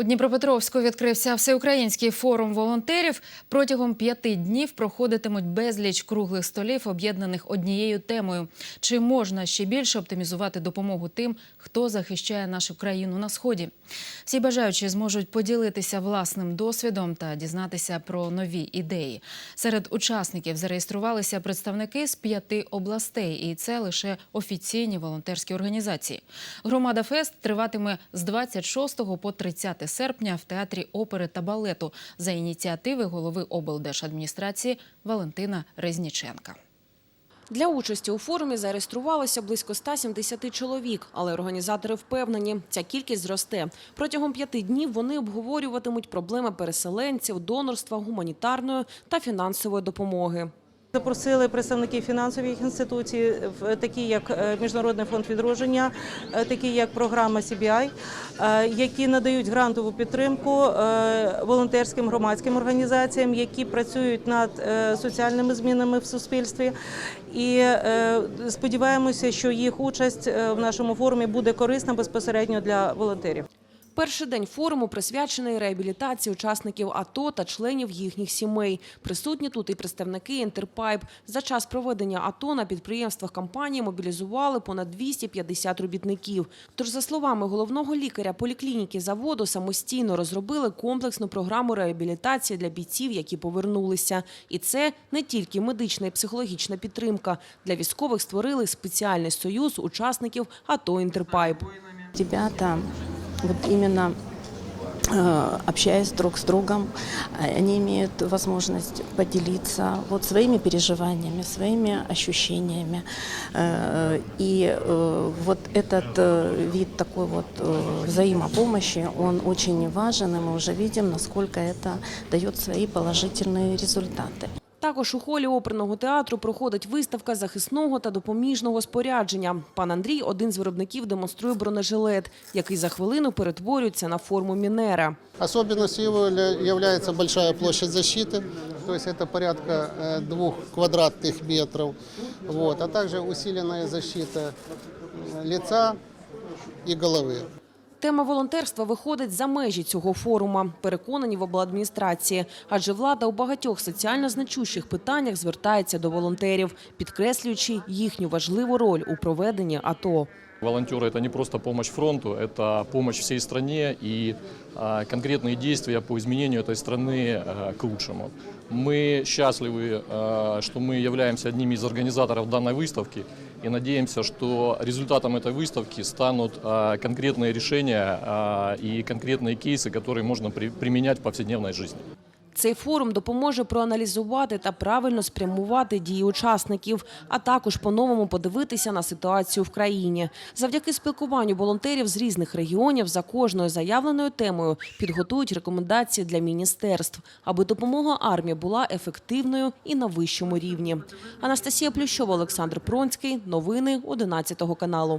У Дніпропетровську відкрився всеукраїнський форум волонтерів. Протягом п'яти днів проходитимуть безліч круглих столів, об'єднаних однією темою: чи можна ще більше оптимізувати допомогу тим, хто захищає нашу країну на сході? Всі бажаючі зможуть поділитися власним досвідом та дізнатися про нові ідеї. Серед учасників зареєструвалися представники з п'яти областей, і це лише офіційні волонтерські організації. Громада Фест триватиме з 26 по 30 серпня в театрі опери та балету за ініціативи голови облдержадміністрації Валентина Резніченка. Для участі у форумі зареєструвалося близько 170 чоловік, але організатори впевнені, ця кількість зросте. Протягом п'яти днів вони обговорюватимуть проблеми переселенців, донорства, гуманітарної та фінансової допомоги. Запросили представників фінансових інституцій, такі як е, Міжнародний фонд відродження, е, такі як програма CBI, е, які надають грантову підтримку волонтерським громадським організаціям, які працюють над соціальними змінами в суспільстві. І сподіваємося, що їх участь в нашому форумі буде корисна безпосередньо для волонтерів. Перший день форуму присвячений реабілітації учасників АТО та членів їхніх сімей. Присутні тут і представники Інтерпайп. За час проведення АТО на підприємствах компанії мобілізували понад 250 робітників. Тож, за словами головного лікаря поліклініки заводу, самостійно розробили комплексну програму реабілітації для бійців, які повернулися. І це не тільки медична і психологічна підтримка. Для військових створили спеціальний союз учасників АТО Інтерпайп. Ребята, вот именно э, общаясь друг с другом, э, они имеют возможность поделиться вот своими переживаниями, своими ощущениями. Э, И вот этот вид такой вот взаимопомощи, он очень важен, и мы уже видим, насколько это дает свои положительные результаты. Також у холі оперного театру проходить виставка захисного та допоміжного спорядження. Пан Андрій, один з виробників, демонструє бронежилет, який за хвилину перетворюється на форму мінера. Особенностью его ля- является большая площадь защиты, то есть это порядка э, двух квадратных метров, вот, а также усиленная защита э, лица и головы. Тема волонтерства виходить за межі цього форума, переконані в обладміністрації. Адже влада у багатьох соціально значущих питаннях звертається до волонтерів, підкреслюючи їхню важливу роль у проведенні АТО. Волонтеры – это не просто помощь фронту, это помощь всей стране и а, конкретные действия по изменению этой страны а, к лучшему. Мы счастливы, а, что мы являемся одними из организаторов данной выставки и надеемся, что результатом этой выставки станут а, конкретные решения а, и конкретные кейсы, которые можно при- применять в повседневной жизни. Цей форум допоможе проаналізувати та правильно спрямувати дії учасників, а також по-новому подивитися на ситуацію в країні. Завдяки спілкуванню волонтерів з різних регіонів за кожною заявленою темою підготують рекомендації для міністерств, аби допомога армії була ефективною і на вищому рівні. Анастасія Плющова, Олександр Пронський. Новини 11 каналу.